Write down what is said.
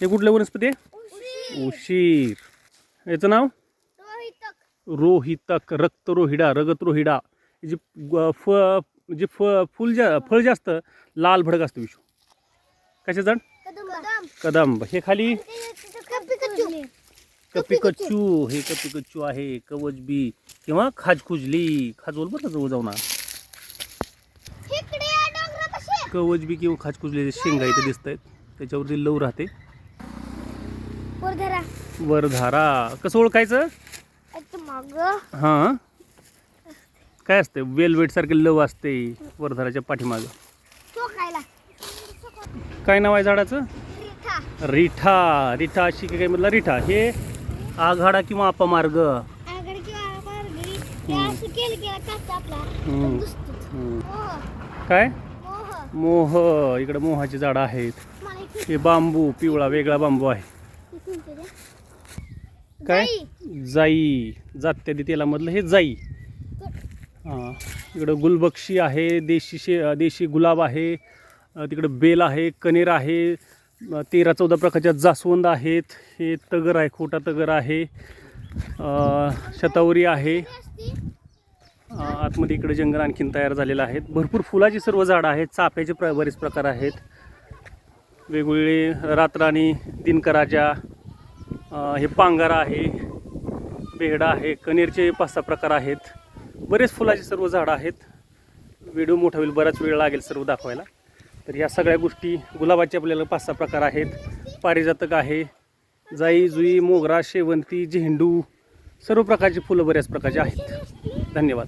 हे कुठलं वनस्पती आहे? उशीर. याचं नाव? रोहितक. रक्तरोहिडा रगतरोहिडा. जे फ जे फ फुल जा फळ जास्त लाल भडक असतं विषू. कशा जण कदम कदम कदंब. हे खाली? कपी कच्चू कपी कच्चू हे कपी कच्चू आहे. कवच बी किंवा खाजखुजली. खाजवल बरं जवळ जाऊ ना इकडे या डोंगरापाशी. कवच बी किंवा खाजखुजलेले शेंगा इथे दिसत आहेत त्याच्यावरती लव राहते. वरधरा. वरधारा. कसं ओळखायचं? हां. काय असते वेलवेट सारखे लव असते वरधाराच्या पाठीमागं. काय नाव आहे झाडाचं? रिठा. रिठा. अशी काय मधला रिठा. हे आघाडा किंवा अपमार्ग. काय? मोह. मोह. इकडे मोहाची झाडं आहेत. हे बांबू पिवळा वेगळा बांबू आहे. काय? जाई. जात्यादी तेलामधलं हे जाई. हां इकडं गुलबक्षी आहे देशी शे देशी गुलाब आहे तिकडं बेल आहे कनेर आहे तेरा चौदा प्रकारच्या जास्वंद आहेत. हे तगर आहे खोटा तगर आहे. शतावरी आहे. आतमध्ये इकडे जंगल आणखीन तयार झालेलं आहे भरपूर फुलाची सर्व झाडं आहेत. चाफ्याचे प्र बरेच प्रकार आहेत. वेगवेगळे रातराणी दिनकराजा अं, हे पांगारा आहे बेहडा आहे कनेरचे पाच सहा प्रकार आहेत. बरेच फुलाचे सर्व झाडं आहेत. व्हिडिओ मोठा होईल बराच वेळ लागेल सर्व दाखवायला. तर ह्या सगळ्या गोष्टी गुलाबाचे आपल्याला पाच सहा प्रकार आहेत. पारिजातक आहे जाई जुई मोगरा शेवंती झेंडू सर्व प्रकारची फुलं बऱ्याच प्रकारची आहेत. धन्यवाद.